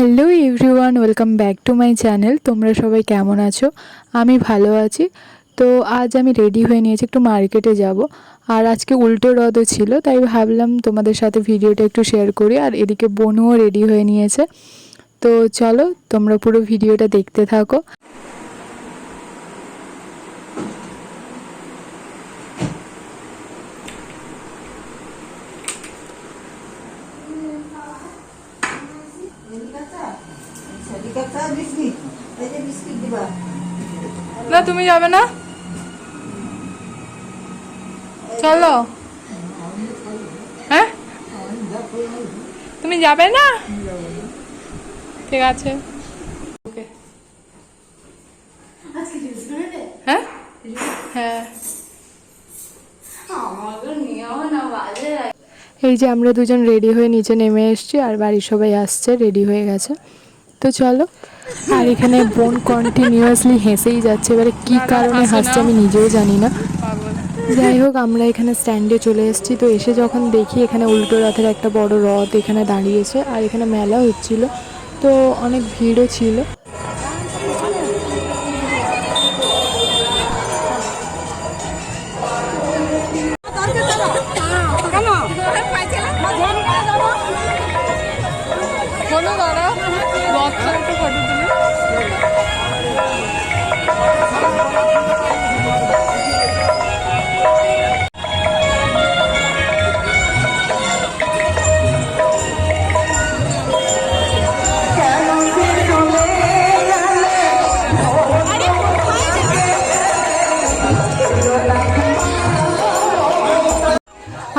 Hello everyone welcome back to my channel তোমরা সবাই কেমন আছো? আমি ভালো আছি। তো আজ আমি রেডি হয়ে নিয়েছি একটু মার্কেটে যাব। আর আজকে উল্টো হ্রদও ছিল, তাই ভাবলাম তোমাদের সাথে ভিডিওটা একটু শেয়ার করি। আর এদিকে বনুও রেডি হয়ে নিয়েছে। তো চলো, তোমরা পুরো ভিডিওটা দেখতে থাকো বিস্কিট এই যে বিস্কিট দিবা না তুমি যাবে না? চলো। হ্যাঁ? তুমি যাবে না? ঠিক আছে। ওকে। হ্যাঁ? হ্যাঁ। এই যে আমরা দুজন রেডি হয়ে নিচে নেমে এসেছি আর বাড়ির সবাই আসছে রেডি হয়ে গেছে। তো চলো। আর এখানে বোন কন্টিনিউয়াসলি হেসেই যাচ্ছে। এবারে কি কারণে হাসছে আমি নিজেও জানি না। যাই হোক আমরা এখানে স্ট্যান্ডে চলে এসেছি। তো এসে যখন দেখি এখানে উল্টো রথের একটা বড় রথ এখানে দাঁড়িয়েছে আর এখানে মেলা হচ্ছিল। তো অনেক ভিড়ও ছিল।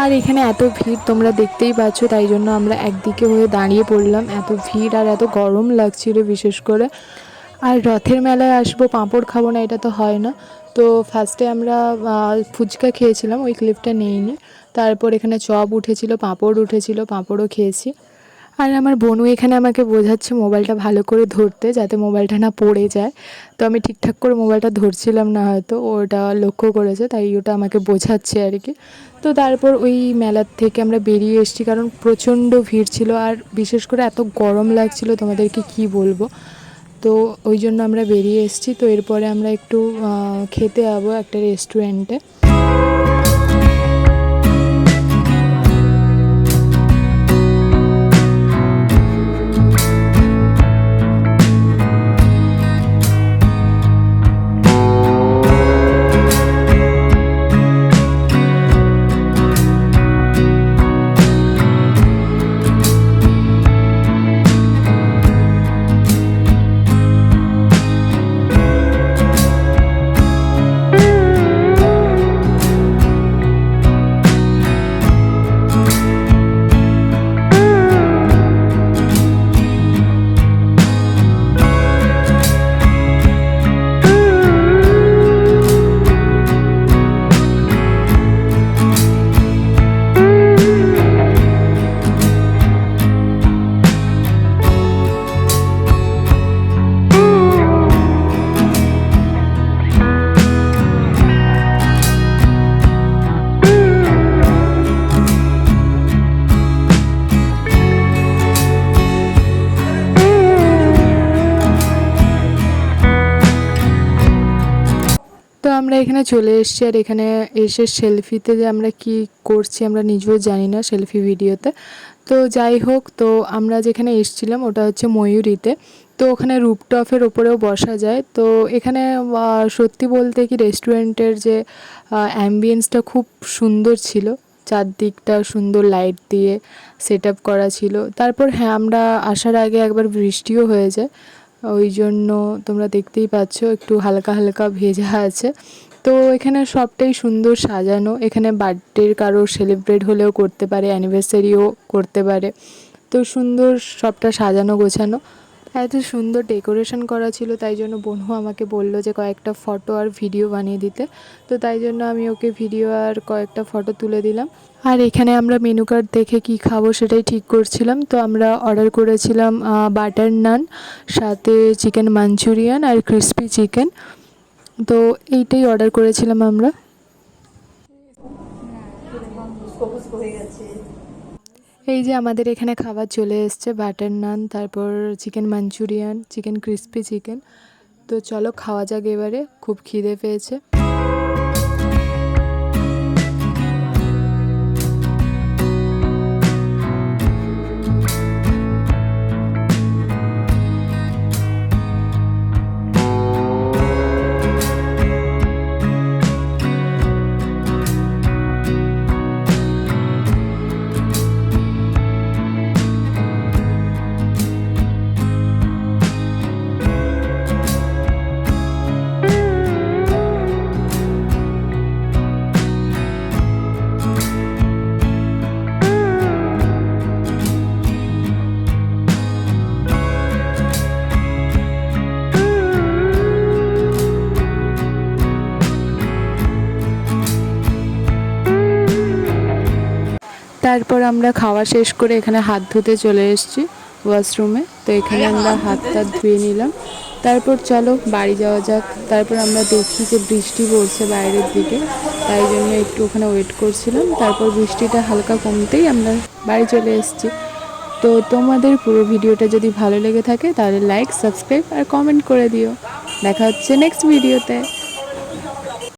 আর এখানে এত ভিড় তোমরা দেখতেই পাচ্ছ, তাই জন্য আমরা একদিকে হয়ে দাঁড়িয়ে পড়লাম। এত ভিড় আর এত গরম লাগছিল বিশেষ করে। আর রথের মেলায় আসব, পাঁপড় খাব না, এটা তো হয় না। তো ফার্স্টে আমরা ফুচকা খেয়েছিলাম, ওই ক্লিপটা নেইনি। তারপর এখানে চপ উঠেছিল, পাঁপড় উঠেছিল, পাঁপড়ও খেয়েছি। আর আমার বোনও এখানে আমাকে বোঝাচ্ছে মোবাইলটা ভালো করে ধরতে যাতে মোবাইলটা না পড়ে যায়। তো আমি ঠিকঠাক করে মোবাইলটা ধরছিলাম না হয়তো, ওটা লক্ষ্য করেছে, তাই ওটা আমাকে বোঝাচ্ছে আর কি। তো তারপর ওই মেলার থেকে আমরা বেরিয়ে এসেছি, কারণ প্রচণ্ড ভিড় ছিল আর বিশেষ করে এত গরম লাগছিল, তোমাদেরকে কি বলব? তো ওই জন্য আমরা বেরিয়ে এসেছি। তো এরপরে আমরা একটু খেতে যাব একটা রেস্টুরেন্টে আমরা এখানে চলে এসেছি আর এখানে এসে সেলফিতে যে আমরা কি করছি আমরা নিজেও জানি না সেলফি ভিডিওতে। তো যাই হোক, তো আমরা যেখানে এসেছিলাম ওটা হচ্ছে ময়ূরীতে। তো ওখানে রুপটপের ওপরেও বসা যায়। তো এখানে সত্যি বলতে কি রেস্টুরেন্টের যে অ্যাম্বিয়েন্সটা খুব সুন্দর ছিল। চারদিকটা সুন্দর লাইট দিয়ে সেট করা ছিল। তারপর হ্যাঁ আমরা আসার আগে একবার বৃষ্টিও হয়ে যায়। ওই জন্য তোমরা দেখতেই পাচ্ছ, একটু হালকা হালকা ভেজা আছে। তো এখানে সবটাই সুন্দর সাজানো। এখানে বার্থডের কারও সেলিব্রেট হলেও করতে পারে অ্যানিভার্সারিও করতে পারে। তো সুন্দর সবটা সাজানো গোছানো। এত সুন্দর ডেকোরেশন করা ছিল, তাই জন্য বনু আমাকে বলল যে কয়েকটা ফটো আর ভিডিও বানিয়ে দিতে। তো তাই জন্য আমি ওকে ভিডিও আর কয়েকটা ফটো তুলে দিলাম। আর এখানে আমরা মেনু কার্ড দেখে কি খাব সেটাই ঠিক করছিলাম। তো আমরা অর্ডার করেছিলাম বাটার নান সাথে চিকেন মাঞ্চুরিয়ান আর ক্রিস্পি চিকেন তো এইটাই অর্ডার করেছিলাম আমরা। এই যে আমাদের এখানে খাবার চলে এসছে বাটার নান তারপর chicken manchurian chicken crispy chicken তো চলো খাওয়া যাক এবারে, খুব খিদে পেয়েছে। তারপর আমরা খাওয়া শেষ করে এখানে হাত ধুতে চলে এসেছি ওয়াশরুমে। তো এখানে আমরা হাত টাত ধুয়ে নিলাম। তারপর চলো বাড়ি যাওয়া যাক। তারপর আমরা দেখি যে বৃষ্টি পড়ছে বাইরের দিকে। তাই জন্য একটু ওখানে ওয়েট করছিলাম। তারপর বৃষ্টিটা হালকা কমতেই আমরা বাড়ি চলে এসেছি। তো তোমাদের পুরো ভিডিওটা যদি ভালো লেগে থাকে, তাহলে লাইক সাবস্ক্রাইব আর কমেন্ট করে দিও। দেখা হচ্ছে নেক্সট ভিডিওতে